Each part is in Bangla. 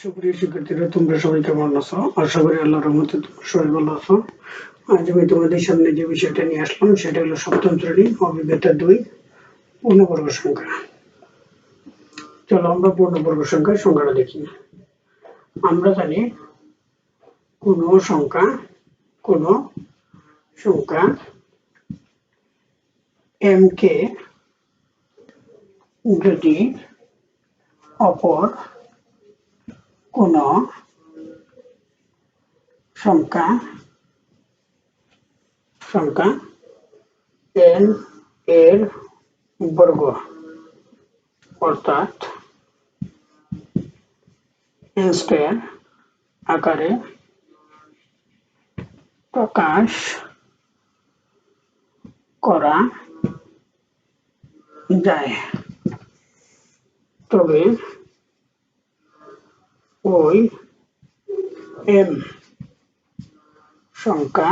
সুপ্রিয় শিক্ষার্থীরা, তোমরা সবাই কেমন আছো? আশা করি আল্লাহর রহমতে সবাই ভালো আছো। আজ আমি তোমাদের সামনে যে বিষয়টা নিয়ে আসলাম, সেটা হলো সপ্তম শ্রেণি অভিজ্ঞতা দুই, পূর্ণবর্গ সংখ্যা। চলো আমরা পূর্ণবর্গ সংখ্যার সংখ্যাটা দেখি। আমরা জানি কোন সংখ্যা কোন সংখ্যা এম কে যদি অপর কোন সংখ্যা সংখ্যা এন এর বর্গ অর্থাৎ এন স্কোয়ার আকারে প্রকাশ করা যায়। তবে ওই এম সংখ্যা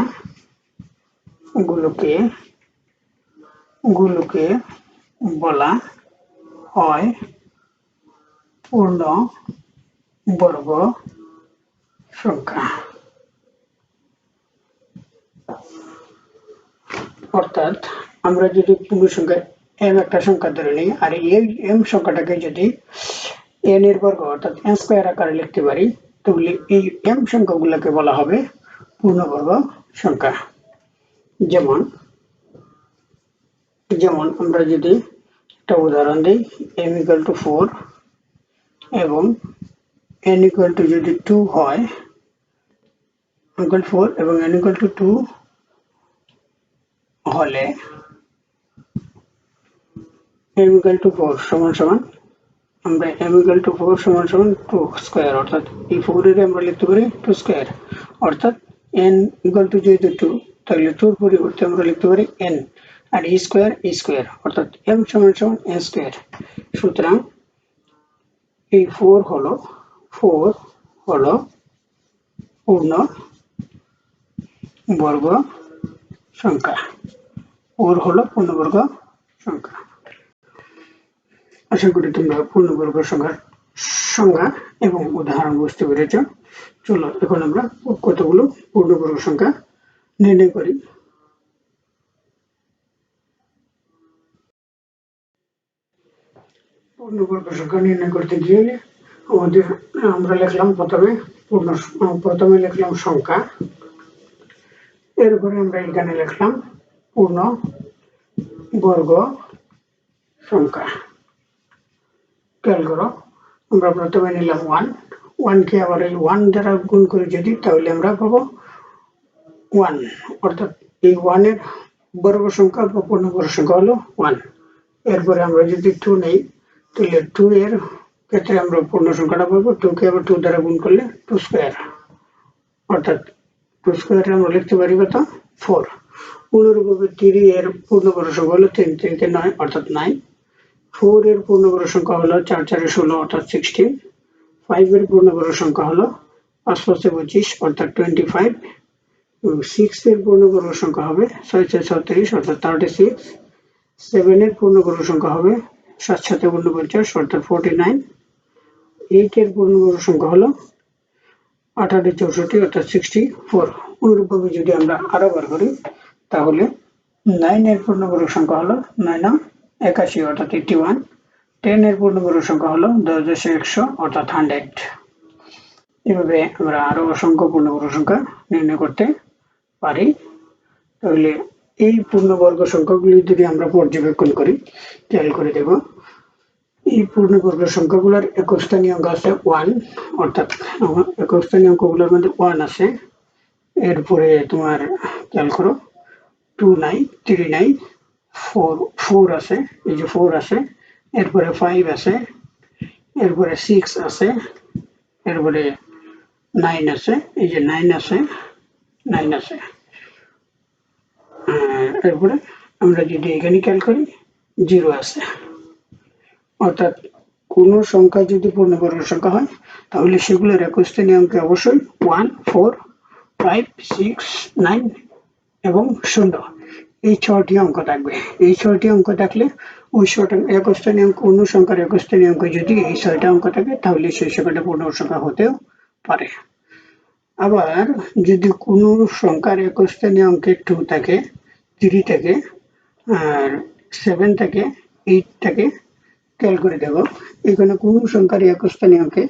গুলোকে গুলোকে বলা হয় পূর্ণ বর্গ সংখ্যা। অর্থাৎ আমরা যদি পূর্ণ সংখ্যা এম একটা সংখ্যা ধরে নিই, আর এই এম সংখ্যাটাকে যদি এন এর বর্গ অর্থাৎ এন স্কোয়ার আকারে লিখতে পারি, তাহলে এই এম সংখ্যাগুলোকে বলা হবে পূর্ণবর্গ সংখ্যা। যেমন যেমন আমরা যদি একটা উদাহরণ দিই এম ইকুয়াল টু ফোর এবং এন ইকুয়াল টু যদি টু হয় ইকুয়াল ফোর এবং এন ইকুয়াল টু টু হলে এম ইকুয়াল টু ফোর সমান সমান আমরা এম ইকুয়াল টু ফোর সমান সমান টু স্কোয়ার অর্থাৎ এই ফোরের আমরা লিখতে পারি টু স্কোয়ার অর্থাৎ এন ইকুয়াল টু যেহেতু টু তাহলে টুর পরিবর্তে আমরা লিখতে পারি এন আর ই স্কোয়ার ই স্কোয়ার অর্থাৎ এম সমান সমান এন স্কোয়ার সুতরাং এই ফোর হলো ফোর হলো পূর্ণ বর্গ সংখ্যা। ফোর হলো পূর্ণবর্গ সংখ্যা। আশা করি তোমরা পূর্ণবর্গ সংখ্যার সংজ্ঞা এবং উদাহরণ বুঝতে পেরেছ। চলো, এখন আমরা কতগুলো পূর্ণবর্গ সংখ্যা নির্ণয় করি। পূর্ণবর্গ সংখ্যা নির্ণয় করতে গিয়ে আমাদের, আমরা লিখলাম প্রথমে পূর্ণ, প্রথমে লিখলাম সংখ্যা। এরপরে আমরা এখানে লিখলাম পূর্ণ বর্গ সংখ্যা। খেয়াল করো আমরা প্রথমে নিলাম ওয়ান ওয়ানকে আবার এই ওয়ান দ্বারা গুণ করে যদি, তাহলে আমরা পাবো ওয়ান অর্থাৎ এই ওয়ানের বর্গ সংখ্যা বা পূর্ণবর্গ সংখ্যা হলো ওয়ান এরপরে আমরা যদি টু নেই, তাহলে টু এর ক্ষেত্রে আমরা পূর্ণ সংখ্যাটা পাবো। টুকে আবার টু দ্বারা গুণ করলে টু স্কোয়ার অর্থাৎ টু স্কোয়ারে আমরা লিখতে পারি কত? ফোর অনুরূপভাবে থ্রি এর পূর্ণবর্গ সংখ্যা হলো তিন। তিনকে নয়, অর্থাৎ নাইন ফোর এর পূর্ণবর্গ সংখ্যা হলো চার, চারে ষোলো, অর্থাৎ সিক্সটিন ফাইভ এর পূর্ণবর্গ সংখ্যা হলো পাঁচ, পাঁচে পঁচিশ, অর্থাৎ টোয়েন্টি ফাইভ এবং সিক্স এর পূর্ণবর্গ সংখ্যা হবে ছয় ছয়, ছত্রিশ, অর্থাৎ থার্টি সিক্স সেভেন এর পূর্ণবর্গ সংখ্যা হবে সাত সাথে ঊনপঞ্চাশ অর্থাৎ ফোরটি নাইন এইট এর পূর্ণবর্গ সংখ্যা হলো আঠারো, চৌষট্টি, অর্থাৎ সিক্সটি ফোর অনুরূপভাবে যদি আমরা আরও বার করি, তাহলে নাইন এর পূর্ণবর্গ সংখ্যা হলো নাইন একাশি অর্থাৎ এইটি ওয়ান টেন এর পূর্ণবর্গ সংখ্যা হলো দশ দশ একশো অর্থাৎ হান্ড্রেড এভাবে আমরা আরও অসংখ্য পূর্ণবর্গ সংখ্যা নির্ণয় করতে পারি। তাহলে এই পূর্ণবর্গ সংখ্যাগুলি যদি আমরা পর্যবেক্ষণ করি, খেয়াল করে দেব এই পূর্ণবর্গ সংখ্যাগুলোর একক স্থানীয় অঙ্ক আছে ওয়ান অর্থাৎ একক স্থানীয় অঙ্কগুলোর মধ্যে ওয়ান আছে। এরপরে তোমার খেয়াল করো টু নাই থ্রি নাই ফোর ফোর আছে, এই যে ফোর আছে, এরপরে ফাইভ আছে, এরপরে সিক্স আছে, এরপরে নাইন আছে, এই যে নাইন আছে নাইন আছে। এরপরে আমরা যদি এখানে খেয়াল করি জিরো আছে। অর্থাৎ কোনো সংখ্যা যদি পূর্ণবর্গ সংখ্যা হয়, তাহলে সেগুলোর একক স্থানীয় অঙ্কে অবশ্যই one four five six nine এবং শূন্য। এই ছটি অঙ্ক থাকবে। এই ছয়টি অঙ্ক থাকলে ওই ছটা একক স্থানীয় অঙ্ক অন্য সংখ্যার একক স্থানীয় অঙ্ক যদি এই ছয়টা অঙ্ক থাকে, তাহলে সেই সংখ্যাটা পূর্ণ সংখ্যা হতেও পারে। আবার যদি কোনো সংখ্যার একক স্থানীয় অঙ্কে টু থাকে থ্রি থাকে, আর সেভেন থাকে এইট থাকে, খেয়াল করে দেব এখানে কোনো সংখ্যার একক স্থানীয় অঙ্কে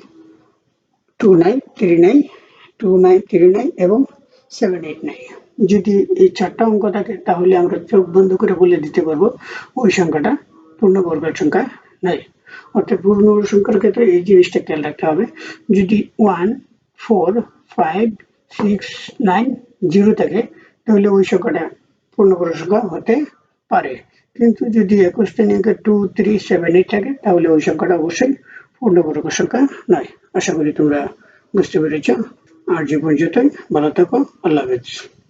টু নাই থ্রি নাই টু নাই থ্রি নাই এবং সেভেন এইট নাই। যদি এই চারটা অঙ্ক থাকে, তাহলে আমরা চোখ বন্ধ করে বলে দিতে পারব ওই সংখ্যাটা। পূর্ণবর্গের সংখ্যা নাই। অর্থাৎ পূর্ণবর্গ সংখ্যার ক্ষেত্রে এই জিনিসটা খেয়াল রাখতে হবে। যদি one, four, five, six, nine, zero থাকে, তাহলে ওই সংখ্যাটা পূর্ণবর্গ সংখ্যা হতে পারে। কিন্তু যদি একুশ শ্রেণীকে টু থ্রি সেভেন এইট থাকে, তাহলে ওই সংখ্যাটা অবশ্যই পূর্ণবর্গ সংখ্যা নয় আশা করি তোমরা বুঝতে পেরেছ। আর যে পর্যন্তই, ভালো থাকো। আল্লাহ হাফেজ।